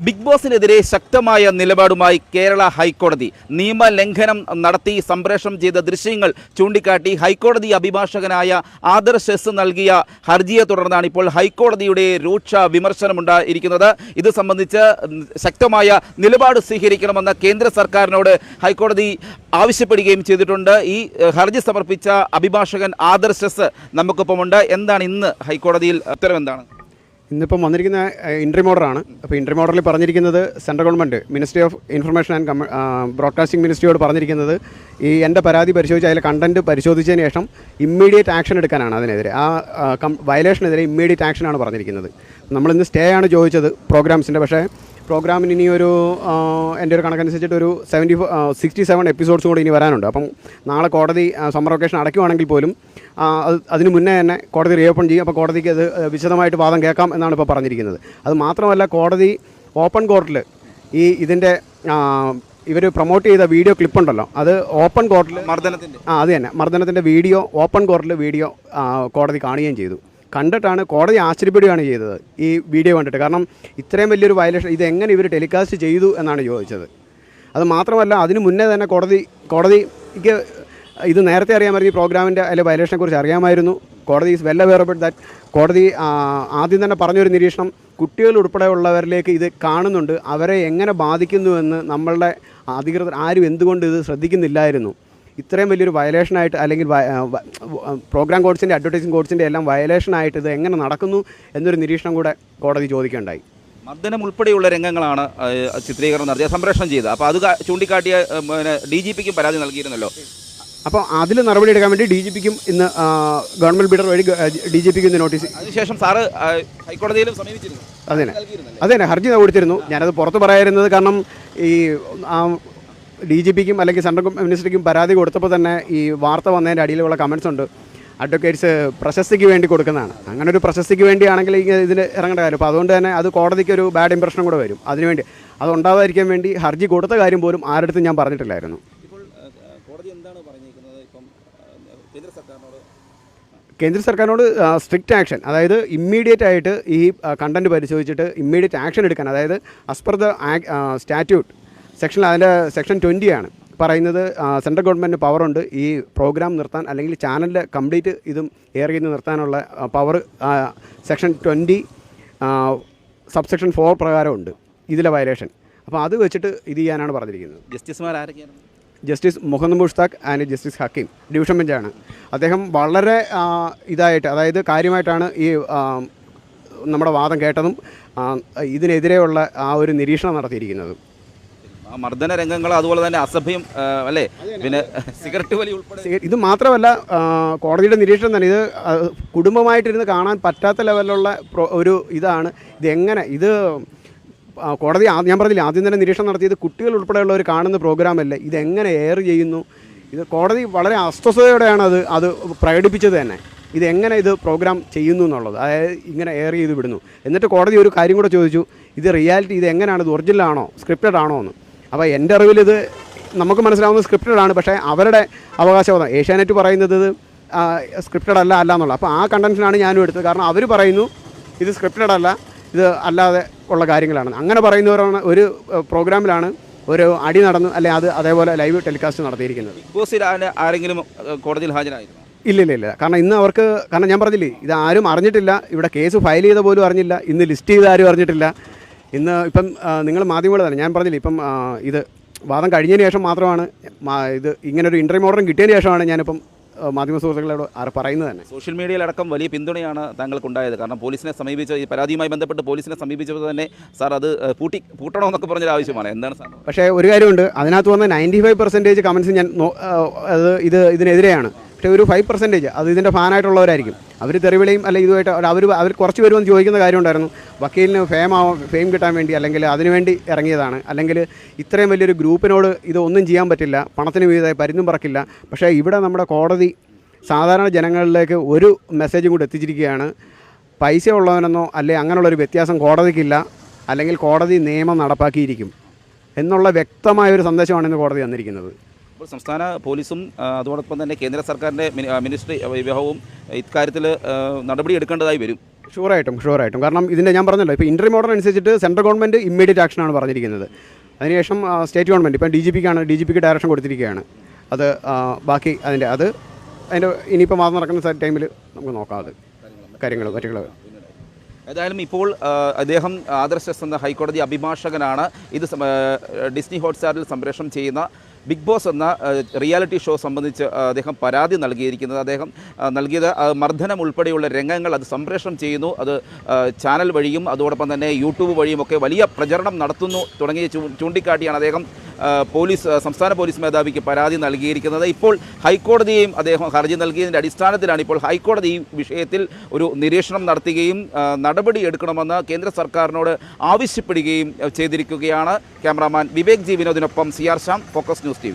Big ബോസിനെതിരെ ശക്തമായ നിലപാടുമായി കേരള ഹൈക്കോടതി നിയമലംഘനം നടത്തി സംപ്രേഷണം ചെയ്ത ദൃശ്യങ്ങൾ ചൂണ്ടിക്കാട്ടി ഹൈക്കോടതി അഭിഭാഷകനായ ആദർശ് എസ് നൽകിയ ഹർജിയെ തുടർന്നാണ് ഇപ്പോൾ ഹൈക്കോടതിയുടെ രൂക്ഷ വിമർശനമുണ്ടായിരിക്കുന്നത്. ഇത് സംബന്ധിച്ച് ശക്തമായ നിലപാട് സ്വീകരിക്കണമെന്ന് കേന്ദ്ര സർക്കാരിനോട് ഹൈക്കോടതി ആവശ്യപ്പെടുകയും ചെയ്തിട്ടുണ്ട്. ഈ ഹർജി സമർപ്പിച്ച അഭിഭാഷകൻ ആദർശ് എസ് നമുക്കൊപ്പമുണ്ട്. എന്താണ് ഇന്ന് ഹൈക്കോടതിയിൽ ഉത്തരവ് എന്താണ് ഇന്നിപ്പം വന്നിരിക്കുന്ന ഇൻട്രി മോഡറാണ് അപ്പോൾ ഇൻട്രി മോഡറിൽ പറഞ്ഞിരിക്കുന്നത് central government ministry of information and കമ്മ broadcasting മിനിസ്ട്രിയോട് പറഞ്ഞിരിക്കുന്നത് ഈ എന്റെ പരാതി പരിശോധിച്ച് അതിലെ കണ്ടന്റ് പരിശോധിച്ചതിന് ശേഷം ഇമ്മീഡിയറ്റ് ആക്ഷൻ എടുക്കാനാണ് അതിനെതിരെ. ആ വയലേഷനെതിരെ ഇമ്മീഡിയറ്റ് ആക്ഷനാണ് പറഞ്ഞിരിക്കുന്നത്. നമ്മളിന്ന് സ്റ്റേ ആണ് ചോദിച്ചത് പ്രോഗ്രാംസിന്റെ പക്ഷേ പ്രോഗ്രാമിന് ഇനി ഒരു എന്റെ ഒരു കണക്കനുസരിച്ചിട്ട് ഒരു സെവന്റി ഫോർ സിക്സ്റ്റി സെവൻ എപ്പിസോഡ്സും കൂടി ഇനി വരാനുണ്ട്. അപ്പം നാളെ കോടതി സമ്മർ വെക്കേഷൻ അടയ്ക്കുവാണെങ്കിൽ പോലും അത് അതിന് മുന്നേ തന്നെ കോടതി റീഓപ്പൺ ചെയ്യും. അപ്പോൾ കോടതിക്ക് അത് വിശദമായിട്ട് വാദം കേൾക്കാം എന്നാണ് ഇപ്പോൾ പറഞ്ഞിരിക്കുന്നത്. അത് മാത്രമല്ല കോടതി ഓപ്പൺ കോർട്ടിൽ ഈ ഇതിന്റെ ഇവർ പ്രൊമോട്ട് ചെയ്ത വീഡിയോ ക്ലിപ്പുണ്ടല്ലോ അത് ഓപ്പൺ കോർട്ടിൽ മർദ്ദനത്തിന്റെ. ആ അത് തന്നെ. മർദ്ദനത്തിന്റെ വീഡിയോ ഓപ്പൺ കോർട്ടിൽ വീഡിയോ കോടതി കാണുകയും ചെയ്തു. കണ്ടിട്ടാണ് കോടതി ആശ്ചര്യപ്പെടുകയാണ് ചെയ്തത് ഈ വീഡിയോ കണ്ടിട്ട്. കാരണം ഇത്രയും വലിയൊരു വയലേഷൻ ഇത് എങ്ങനെ ഇവർ ടെലികാസ്റ്റ് ചെയ്തു എന്നാണ് ചോദിച്ചത്. അത് മാത്രമല്ല അതിന് മുന്നേ തന്നെ കോടതി കോടതിക്ക് ഇത് നേരത്തെ അറിയാമായിരുന്നു ഈ പ്രോഗ്രാമിന്റെ അതിലെ വയലേഷനെ കുറിച്ച് അറിയാമായിരുന്നു. കോടതി is well aware about that കോടതി ആദ്യം തന്നെ പറഞ്ഞൊരു നിരീക്ഷണം കുട്ടികൾ ഉൾപ്പെടെയുള്ളവരിലേക്ക് ഇത് കാണുന്നുണ്ട്. അവരെ എങ്ങനെ ബാധിക്കുന്നുവെന്ന് നമ്മളുടെ അധികൃതർ ആരും എന്തുകൊണ്ട് ഇത് ശ്രദ്ധിക്കുന്നില്ലായിരുന്നു. ഇത്രയും വലിയൊരു വയലേഷനായിട്ട് അല്ലെങ്കിൽ പ്രോഗ്രാം കോഡ്സിന്റെ അഡ്വർടൈസിംഗ് കോഡ്സിന്റെ എല്ലാം വയലേഷനായിട്ട് ഇത് എങ്ങനെ നടക്കുന്നു എന്നൊരു നിരീക്ഷണം കൂടെ കോടതി ചോദിക്കുകയുണ്ടായി. മർദ്ദനം ഉൾപ്പെടെയുള്ള രംഗങ്ങളാണ് ചിത്രീകരണം നടത്തിയ സംപ്രേഷണം ചെയ്തത്. അപ്പോൾ അത് ചൂണ്ടിക്കാട്ടിയ പിന്നെ ഡി ജി പിക്കും പരാതി നൽകിയിരുന്നല്ലോ. അപ്പോൾ അതിൽ നടപടി എടുക്കാൻ വേണ്ടി ഡി ജി പിക്കും ഇന്ന് ഗവൺമെന്റ് ഗവൺമെന്റ് ബീഡർ വഴി ഡി ജി പിക്ക് ഇന്ന് നോട്ടീസ് അതിനുശേഷം സാറ് ഹൈക്കോടതിയിലും സമീപിച്ചിരുന്നു. അതെ അതെ ഹർജി കൊടുത്തിരുന്നു. ഞാനത് പുറത്ത് പറയായിരുന്നത് കാരണം ഈ ഡി ജി പിക്കും അല്ലെങ്കിൽ സെൻട്രൽ മിനിസ്റ്ററിക്കും പരാതി കൊടുത്തപ്പോൾ തന്നെ ഈ വാർത്ത വന്നതിന്റെ അടിയിലുള്ള കമൻസ് ഉണ്ട്. അഡ്വക്കേറ്റ്സ് പ്രശസ്തിക്ക് വേണ്ടി കൊടുക്കുന്നതാണ്. അങ്ങനെ ഒരു പ്രശസ്തിക്ക് വേണ്ടിയാണെങ്കിൽ ഇതിന് ഇറങ്ങേണ്ട കാര്യം. അപ്പോൾ അതുകൊണ്ട് തന്നെ അത് കോടതിക്ക് ഒരു ബാഡ് ഇമ്പ്രഷനും കൂടെ വരും. അതിനുവേണ്ടി അത് ഉണ്ടാവാതിരിക്കാൻ വേണ്ടി ഹർജി കൊടുത്ത കാര്യം പോലും ആരുടെ ഞാൻ പറഞ്ഞിട്ടില്ലായിരുന്നു. കേന്ദ്ര സർക്കാരിനോട്? സ്ട്രിക്റ്റ് ആക്ഷൻ അതായത് ഇമ്മീഡിയറ്റ് ആയിട്ട് ഈ കണ്ടന്റ് പരിശോധിച്ചിട്ട് ഇമ്മീഡിയറ്റ് ആക്ഷൻ എടുക്കാൻ അതായത് as per the statute section അതിന്റെ സെക്ഷൻ ആണ്. പറയുന്നത് സെൻട്രൽ ഗവൺമെന്റ് പവറുണ്ട്. ഈ പ്രോഗ്രാം നിർത്താൻ അല്ലെങ്കിൽ ചാനലിന്റെ കംപ്ലീറ്റ് ഇതും എയർ ചെയ്ത് നിർത്താനുള്ള power section twenty subsection four പ്രകാരമുണ്ട്. ഇതിലെ വയലേഷൻ. അപ്പോൾ അത് വെച്ചിട്ട് ഇത് ചെയ്യാനാണ് പറഞ്ഞിരിക്കുന്നത്. ജസ്റ്റിസുമാർ ആരൊക്കെയാണ്? Justice Muhammad Mushtaq and justice Hakeem. Division ബെഞ്ചാണ്. അദ്ദേഹം വളരെ ഇതായിട്ട് അതായത് കാര്യമായിട്ടാണ് ഈ നമ്മുടെ വാദം കേട്ടതും ഇതിനെതിരെയുള്ള ആ ഒരു നിരീക്ഷണം നടത്തിയിരിക്കുന്നത്. മർദ്ദന രംഗങ്ങൾ അതുപോലെ തന്നെ അസഭ്യം അല്ലേ? പിന്നെ സിഗരറ്റ് വലി ഉൾപ്പെടെ ഇത് മാത്രമല്ല കോടതിയുടെ നിരീക്ഷണം തന്നെ ഇത് കുടുംബമായിട്ടിരുന്ന് കാണാൻ പറ്റാത്ത ലെവലിലുള്ള ഒരു ഇതാണ്. ഇത് ആ, കോടതി ആ- ഞാൻ പറഞ്ഞില്ല ആദ്യം തന്നെ നിരീക്ഷണം നടത്തിയത് കുട്ടികൾ ഉൾപ്പെടെയുള്ളവർ കാണുന്ന പ്രോഗ്രാമല്ലേ? ഇതെങ്ങനെ എയർ ചെയ്യുന്നു? ഇത് കോടതി വളരെ അസ്വസ്ഥതയോടെയാണ് അത് അത് പ്രകടിപ്പിച്ചത് തന്നെ. ഇതെങ്ങനെ ഇത് പ്രോഗ്രാം ചെയ്യുന്നു എന്നുള്ളത്? അതായത് ഇങ്ങനെ എയർ ചെയ്ത് വിടുന്നു. എന്നിട്ട് കോടതി ഒരു കാര്യം കൂടെ ചോദിച്ചു. ഇത് റിയാലിറ്റി ഇത് എങ്ങനെയാണ് ഇത് ഒറിജിനൽ ആണോ സ്ക്രിപ്റ്റഡ് ആണോ എന്ന്. അപ്പോൾ എന്റെ അറിവിൽ ഇത് നമുക്ക് മനസ്സിലാവുന്നത് സ്ക്രിപ്റ്റഡ് ആണ്. പക്ഷേ അവരുടെ അവകാശവാദം ഏഷ്യാനെറ്റ് പറയുന്നത് സ്ക്രിപ്റ്റഡ് അല്ല അല്ല എന്നുള്ളത്. അപ്പോൾ ആ കണ്ടൻഷനാണ് ഞാനും എടുത്തത്. കാരണം അവർ പറയുന്നു ഇത് സ്ക്രിപ്റ്റഡ് അല്ല ഇത് അല്ലാതെ ഉള്ള കാര്യങ്ങളാണ്. അങ്ങനെ പറയുന്നവരാണ് ഒരു പ്രോഗ്രാമിലാണ് ഒരു അടി നടന്നു അല്ലെ അത് അതേപോലെ ലൈവ് ടെലികാസ്റ്റ് നടത്തിയിരിക്കുന്നത്. ബിഗ് ബോസിൽ ആരെങ്കിലും കോടതിയിൽ ഹാജരായിരുന്നു? ഇല്ല ഇല്ല ഇല്ല. കാരണം ഇന്ന് അവർക്ക് കാരണം ഞാൻ പറഞ്ഞില്ലേ ഇത് ആരും അറിഞ്ഞിട്ടില്ല. ഇവിടെ കേസ് ഫയൽ ചെയ്ത പോലും അറിഞ്ഞില്ല. ഇന്ന് ലിസ്റ്റ് ചെയ്ത ആരും അറിഞ്ഞിട്ടില്ല. ഇന്ന് ഇപ്പം നിങ്ങൾ മാധ്യമങ്ങൾ തന്നെ ഞാൻ പറഞ്ഞില്ല ഇപ്പം ഇത് വാദം കഴിഞ്ഞതിന് ശേഷം മാത്രമാണ് ഇത് ഇങ്ങനൊരു ഇന്റർവ്യൂ ഓർഡർ കിട്ടിയതിന് ശേഷമാണ് ഞാനിപ്പം മാധ്യമ സുഹൃത്തുക്കളോട് പറയുന്നത് തന്നെ. സോഷ്യൽ മീഡിയയിലടക്കം വലിയ പിന്തുണയാണ് താങ്കൾക്കുണ്ടായത്. കാരണം പോലീസിനെ സമീപിച്ച ഈ പരാതിയുമായി ബന്ധപ്പെട്ട് പോലീസിനെ സമീപിച്ചപ്പോൾ തന്നെ സാർ അത് പൂട്ടി പൂട്ടി പൂട്ടണമെന്നൊക്കെ പറഞ്ഞൊരു ആവശ്യമാണ്. എന്താണ് സാർ? പക്ഷേ ഒരു കാര്യമുണ്ട്. അതിനകത്ത് വന്ന നയന്റി ഫൈവ് പെർസെന്റേജ് കമൻസ് ഞാൻ അത് ഇത് ഇതിനെതിരെയാണ്. പക്ഷേ ഒരു ഫൈവ് പെർസെന്റേജ് അത് ഇതിന്റെ ഫാനായിട്ടുള്ളവരായിരിക്കും അവർ തെറിവിളിയും അല്ലെ ഇതുമായിട്ട് അവർ അവർ കുറച്ച് പേരും ചോദിക്കുന്ന കാര്യമുണ്ടായിരുന്നു. വക്കീലിന് ഫെയിം ആവാൻ ഫെയിം കിട്ടാൻ വേണ്ടി അല്ലെങ്കിൽ അതിനുവേണ്ടി ഇറങ്ങിയതാണ്. അല്ലെങ്കിൽ ഇത്രയും വലിയൊരു ഗ്രൂപ്പിനോട് ഇതൊന്നും ചെയ്യാൻ പറ്റില്ല പണത്തിന് വിധമായി പരിന്നും പറക്കില്ല. പക്ഷേ ഇവിടെ നമ്മുടെ കോടതി സാധാരണ ജനങ്ങളിലേക്ക് ഒരു മെസ്സേജും കൂടി എത്തിച്ചിരിക്കുകയാണ്. പൈസ ഉള്ളവനെന്നോ അല്ലെ അങ്ങനെയുള്ളൊരു വ്യത്യാസം കോടതിക്കില്ല അല്ലെങ്കിൽ കോടതി നിയമം നടപ്പാക്കിയിരിക്കും. എന്നുള്ള വ്യക്തമായ ഒരു സന്ദേശമാണ് ഇന്ന് കോടതി തന്നിരിക്കുന്നത്. ഇപ്പോൾ സംസ്ഥാന പോലീസും അതോടൊപ്പം തന്നെ കേന്ദ്ര സർക്കാരിന്റെ മിനിസ്ട്രി വിഭാഗവും ഇക്കാര്യത്തിൽ നടപടി എടുക്കേണ്ടതായി വരും. ഷുവറായിട്ടും ഷുവറായിട്ടും. കാരണം ഇതിന്റെ ഞാൻ പറഞ്ഞല്ലോ ഇപ്പോൾ ഇന്റർവ്യൂ ഓർഡർ അനുസരിച്ചിട്ട് സെൻട്രൽ ഗവൺമെന്റ് ഇമ്മീഡിയറ്റ് ആക്ഷനാണ് പറഞ്ഞിരിക്കുന്നത്. അതിനുശേഷം സ്റ്റേറ്റ് ഗവൺമെന്റ് ഇപ്പം ഡി ജി പിക്കാണ് ഡി ജി പിക്ക് ഡയറക്ഷൻ കൊടുത്തിരിക്കുകയാണ്. അത് ബാക്കി അതിന്റെ അത് അതിന്റെ ഇനിയിപ്പോൾ മാസം നടക്കുന്ന ടൈമിൽ നമുക്ക് നോക്കാം അത്. കാര്യങ്ങൾ കാര്യങ്ങൾ ഏതായാലും ഇപ്പോൾ അദ്ദേഹം ആദർശ് എന്ന ഹൈക്കോടതി അഭിഭാഷകനാണ്. ഇത് ഡിസ്നി ഹോട്ട്സ്റ്റാറിൽ സംപ്രേഷണം ചെയ്യുന്ന ബിഗ് ബോസ് എന്ന റിയാലിറ്റി ഷോ സംബന്ധിച്ച് അദ്ദേഹം പരാതി നൽകിയിരിക്കുന്നത്. അദ്ദേഹം നൽകിയത് മർദ്ദനം ഉൾപ്പെടെയുള്ള രംഗങ്ങൾ അത് സംപ്രേഷണം ചെയ്യുന്നു. അത് ചാനൽ വഴിയും അതോടൊപ്പം തന്നെ യൂട്യൂബ് വഴിയും ഒക്കെ വലിയ പ്രചരണം നടത്തുന്നു തുടങ്ങിയ ചൂണ്ടിക്കാട്ടിയാണ് അദ്ദേഹം പോലീസ് സംസ്ഥാന പോലീസ് മേധാവിക്ക് പരാതി നൽകിയിരിക്കുന്നത്. ഇപ്പോൾ ഹൈക്കോടതിയെയും അദ്ദേഹം ഹർജി നൽകിയതിന്റെ അടിസ്ഥാനത്തിലാണ് ഇപ്പോൾ ഹൈക്കോടതി ഈ വിഷയത്തിൽ ഒരു നിരീക്ഷണം നടത്തുകയും നടപടി എടുക്കണമെന്ന് കേന്ദ്ര സർക്കാരിനോട് ആവശ്യപ്പെടുകയും ചെയ്തിരിക്കുകയാണ് cameraman Vivek G വിനോദിനൊപ്പം C R Shyam focus news T